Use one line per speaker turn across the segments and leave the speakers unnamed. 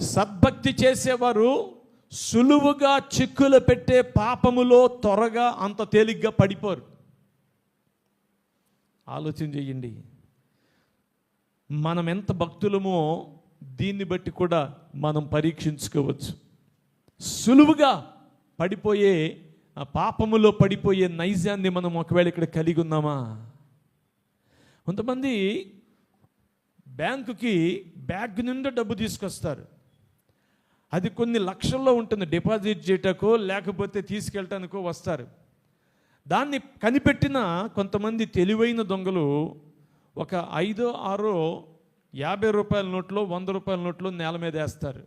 సద్భక్తి చేసేవారు సులువుగా చిక్కులు పెట్టే పాపములో త్వరగా అంత తేలిగ్గా పడిపోరు. ఆలోచన చేయండి. మనం ఎంత భక్తులమో దీన్ని బట్టి కూడా మనం పరీక్షించుకోవచ్చు. సులువుగా పడిపోయే పాపములో పడిపోయే నైజాన్ని మనం ఒకవేళ ఇక్కడ కలిగి ఉన్నామా? కొంతమంది బ్యాంకుకి బ్యాగ్ నిండా డబ్బు తీసుకొస్తారు. అది కొన్ని లక్షల్లో ఉంటుంది డిపాజిట్ చేయటకో లేకపోతే తీసుకెళ్ళటానికో వస్తారు. దాన్ని కనిపెట్టిన కొంతమంది తెలివైన దొంగలు ఒక ఐదో ఆరో యాభై రూపాయల నోట్లో వంద రూపాయల నోట్లో నేల మీద వేస్తారు.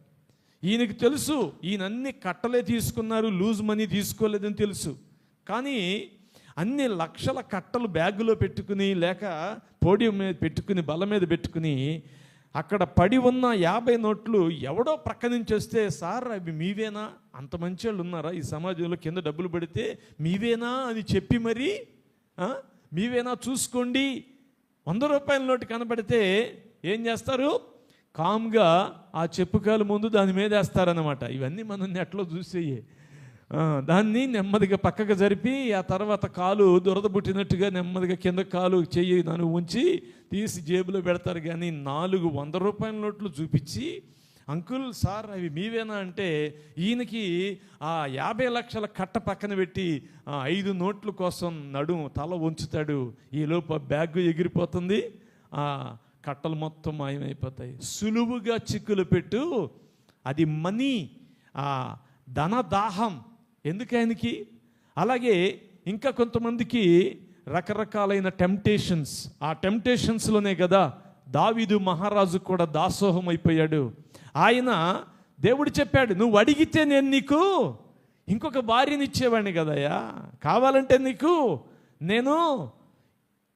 ఈయనకి తెలుసు ఈయనన్ని కట్టలే తీసుకున్నారు లూజ్ మనీ తీసుకోలేదని తెలుసు. కానీ అన్ని లక్షల కట్టలు బ్యాగులో పెట్టుకుని లేక పోడియం మీద పెట్టుకుని బల్ల మీద పెట్టుకుని అక్కడ పడి ఉన్న యాభై నోట్లు ఎవడో ప్రక్క నుంచి వస్తే సార్ అవి మీవేనా? అంత మంచి వాళ్ళు ఉన్నారా? ఈ సమాజంలో కింద డబ్బులు పడితే మీవేనా? అని చెప్పి మరి మీవేనా? చూసుకోండి. వంద రూపాయల నోటు కనబడితే ఏం చేస్తారు? కామ్గా ఆ చెప్పుకాలు ముందు దాని మీద వేస్తారనమాట ఇవన్నీ మనం నెట్లో చూసేయే. దాన్ని నెమ్మదిగా పక్కకు జరిపి ఆ తర్వాత కాలు దురద పుట్టినట్టుగా నెమ్మదిగా కింద కాలు చెయ్యి దాన్ని ఉంచి తీసి జేబులో పెడతారు. కానీ నాలుగు వంద రూపాయల నోట్లు చూపించి అంకుల్ సార్ అవి మీవేనా? అంటే ఈయనకి ఆ యాభై లక్షల కట్ట పక్కన పెట్టి ఆ ఐదు నోట్ల కోసం నడుం తల ఉంచుతాడు ఈలోపు బ్యాగ్ ఎగిరిపోతుంది. ఆ కట్టలు మొత్తం మాయమైపోతాయి. సులువుగా చిక్కులు పెట్టు. అది మనీ ఆ ధనదాహం. ఎందుకు ఆయనకి? అలాగే ఇంకా కొంతమందికి రకరకాలైన టెంప్టేషన్స్ ఆ టెంప్టేషన్స్లోనే కదా దావీదు మహారాజు కూడా దాసోహం అయిపోయాడు ఆయన దేవుడు చెప్పాడు నువ్వు అడిగితే నేను నీకు ఇంకొక భార్యని ఇచ్చేవాడిని కదయ్యా. కావాలంటే నీకు నేను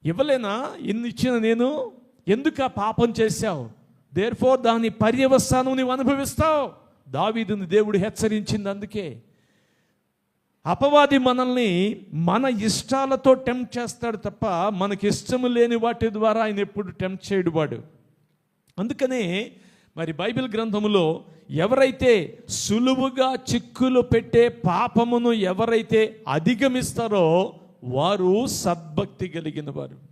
ఇవ్వలేనా? ఇన్ని ఇచ్చిన నేను ఎందుకు ఆ పాపం చేశావు? దేర్ఫోర్ దాని పర్యవస్థానం నువ్వు అనుభవిస్తావు. దావీదుని దేవుడు హెచ్చరించింది అందుకే. అపవాది మనల్ని మన ఇష్టాలతో టెంప్ట్ చేస్తాడు తప్ప మనకి ఇష్టము లేని వాటి ద్వారా ఆయన ఎప్పుడు టెంప్ట్ చేయడు వాడు. అందుకనే మరి బైబిల్ గ్రంథములో ఎవరైతే సులువుగా చిక్కులు పెట్టే పాపమును ఎవరైతే అధిగమిస్తారో వారు సద్భక్తి కలిగిన వారు.